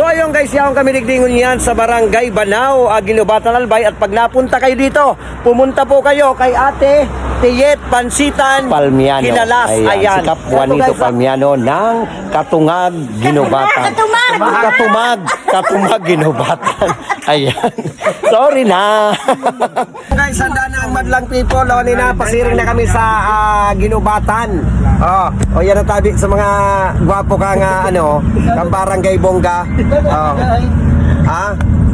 So ayun guys, yaong kami nigdingon yan sa Barangay Banao, Ginubatan Albay at pag napunta kayo dito, pumunta po kayo kay Ate Tiyet Pansitan Palmiano. Kinalas. Ayan. Si Kap Juanito Ito, guys, ah. Palmiano ng Katungag Ginubatan. Katumag! Katumag. Katumag Ginubatan. Ayan. Sorry na. guys, handa na ang madlang people. O, na, pasiring na kami sa ah, Ginubatan. Oh, o yan ang tabi sa mga gwapo ka nga, ano, kang barangay bongga. Oh. Ha?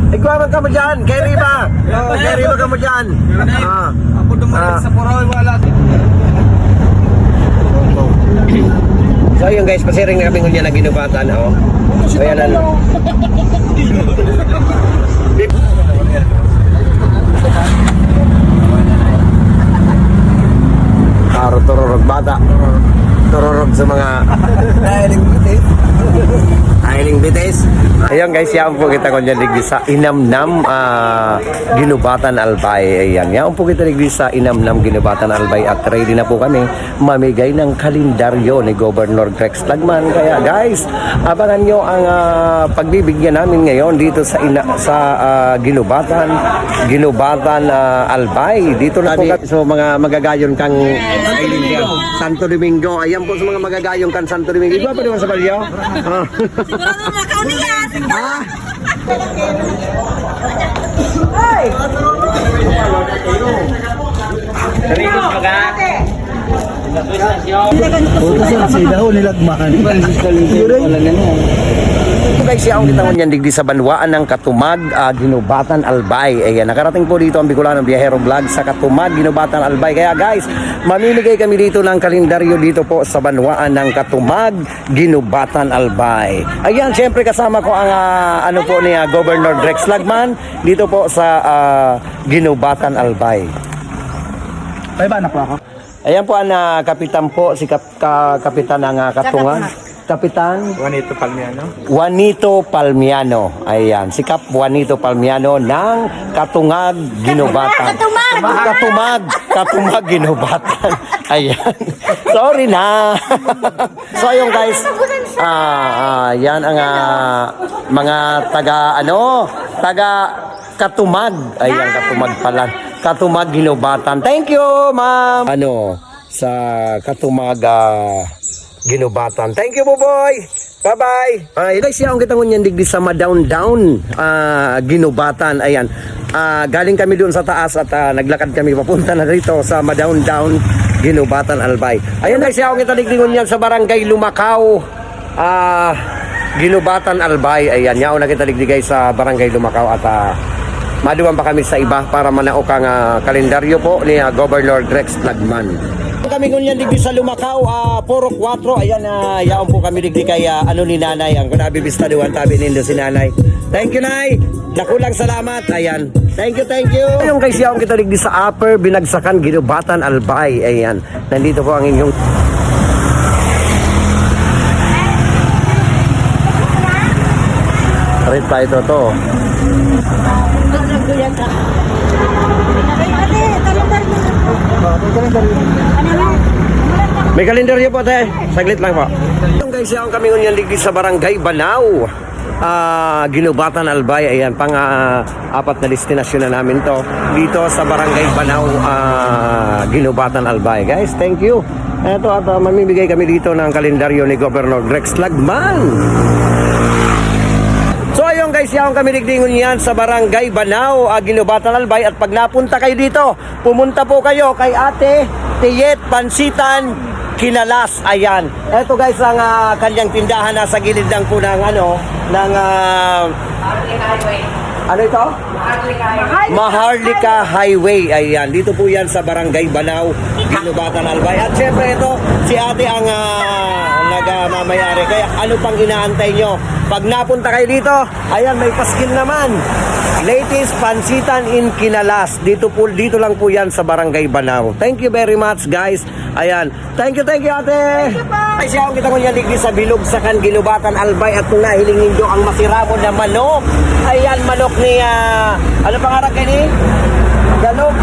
Ikaw ka mo dyan, carry ba? Oh, carry ba ka mo dyan? Ah. Ako dumating Ah. sa Puraw, wala. So yun guys, pasiring na kami ngunya na ginubatan, oh. So yan ano. Aro tururog bata. Tururog sa mga Dahil bitis. Ailing bites. Ayan guys, yan po kita ko dyan sa Inamnam ah, Ginubatan Albay. Ayan, yan po kita digdi sa Inamnam Ginubatan Albay at ready na po kami mamigay ng kalendaryo ni Governor Rex Lagman. Kaya guys, abangan nyo ang ah, pagbibigyan namin ngayon dito sa ina, sa ah, Ginubatan Ginubatan ah, Albay. Dito na po kami sa mga magagayon kang Santo Domingo. Ayan po sa mga magagayon kang Santo Domingo. Iba pa naman sa balyo? Sigurado na ka niya! Ito guys, siya ang kitawan niyan digdi sa Banwaan ng Katumag, ah, Ginubatan, Albay. Ayan, nakarating po dito ang Bicolano Biyahero Vlog sa Katumag, Ginubatan, Albay. Kaya guys, mamimigay kami dito ng kalendaryo dito po sa Banwaan ng Katumag, Ginubatan, Albay. Ayan, syempre kasama ko ang ah, ano po ni ah, Governor Drex Lagman dito po sa ah, Ginubatan, Albay. Ay ba, anak ko ako? Ayan po ang ah, kapitan po, si kap, ka- kapitan ng ah, Katungan. Kapitan Juanito Palmiano. Juanito Palmiano. Ayan, si Kap Juanito Palmiano ng Katungag Ginubatan. Katumag! Katumag! Katumag Ginubatan. Ayan. Sorry na. so ayun guys. Ah, ah, yan ang ah, mga taga ano, taga Katumag. Ayan, Katumag pala. Katumag Ginubatan. Thank you, ma'am. Ano, sa Katumag ah, Ginubatan. Thank you, boy. Bye-bye. Ay, guys, siya ang kita ngunyan digdi sa Madown Down ah, Ginubatan. Ayan. Ah, galing kami doon sa taas at ah, naglakad kami papunta na rito sa Madown Down Ginubatan Albay. Ayan guys, siya ang kita digdi ngunyan sa Barangay Lumacao. Ah, Ginubatan Albay. Ayan, yaon na kita sa Barangay Lumacao at ah, maduwan pa kami sa iba para manaok ang ah, kalendaryo po ni ah, Governor Drex Lagman. Kami ngunyan digdi sa Lumacao, ah, puro 4. Ayan, uh, yaon po kami digdi kay ah, ano ni Nanay. Ang kunabi bistaduan tabi nindo si Nanay. Thank you, Nay. Nakulang salamat. Ayan. Thank you, thank you. Yung guys, yaon kita digdi sa Upper Binagsakan, Ginubatan, Albay. Ayan. Nandito po ang inyong Reply to to. May kalendaryo po, te. Saglit lang po. Yung guys, yung kami ngunyan ligdi sa barangay Banao. Ah, Ginubatan Albay, ayan, pang ah, apat na destinasyon na namin to dito sa barangay Banao, ah, Ginubatan Albay. Guys, thank you. Ito at ah, mamimigay kami dito ng kalendaryo ni Governor Rex Lagman. Guys, yaong kami nigdingon yan sa Barangay Banao, uh, Ginubatan Albay at pag napunta kayo dito, pumunta po kayo kay Ate Tiyet Pansitan Kinalas. Ayan. Ito guys ang ah, kanyang tindahan nasa gilid lang po ng ano, ng ah, ano ito? Maharlika Highway. Ayan, dito po yan sa Barangay Banao, Ginubatan Albay. At syempre ito, si ate ang uh, nagmamayari. Kaya ano pang inaantay nyo? Pag napunta kayo dito, ayan, may paskin naman. Latest Pansitan in Kinalas. Dito po, dito lang po yan sa Barangay Banao. Thank you very much, guys. Ayan. Thank you, thank you, ate. Ay, siya kita ko niya ligdi sa bilog sa kan Ginubatan Albay at kung nahilingin nyo ang masiramo na manok. Ayan, manok ni, ah, ano pangarap kayo ni? Galog.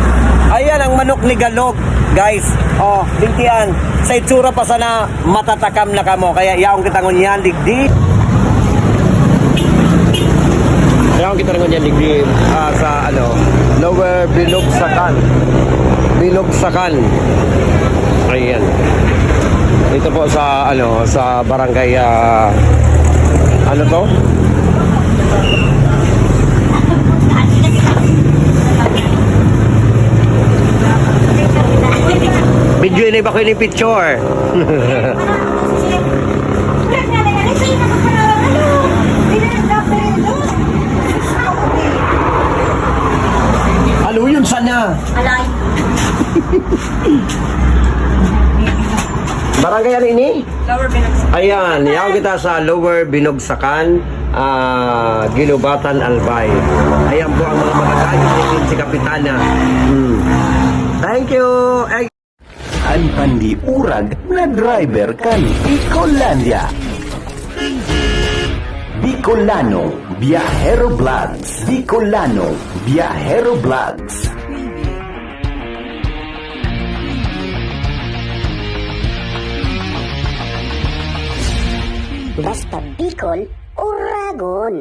Ayan ang manok ni Galog. Guys, oh, lintian. Sa itsura pa sana matatakam na kamo. Kaya yaong kita ngunyan, digdi. Yaw kita rin yan ligdi ah, sa ano, Lower Binugsakan. Binugsakan. Ayan. Dito po sa ano, sa barangay ah, ano to? Video ini ba ko ini picture? Ano yun sana? Alay. Ini? Lower Binagsak. Ayan, yaw kita sa Lower Binogsakan, ah, Ginubatan, Albay. Ayan po ang mga magagaling si Kapitana. Hmm. Thank you! Ay, Ang pandiurag na driver kan Bicolandia. Bicolano Viajero Vlogs. Bicolano Viajero Vlogs. Basta Bicol, Uragon.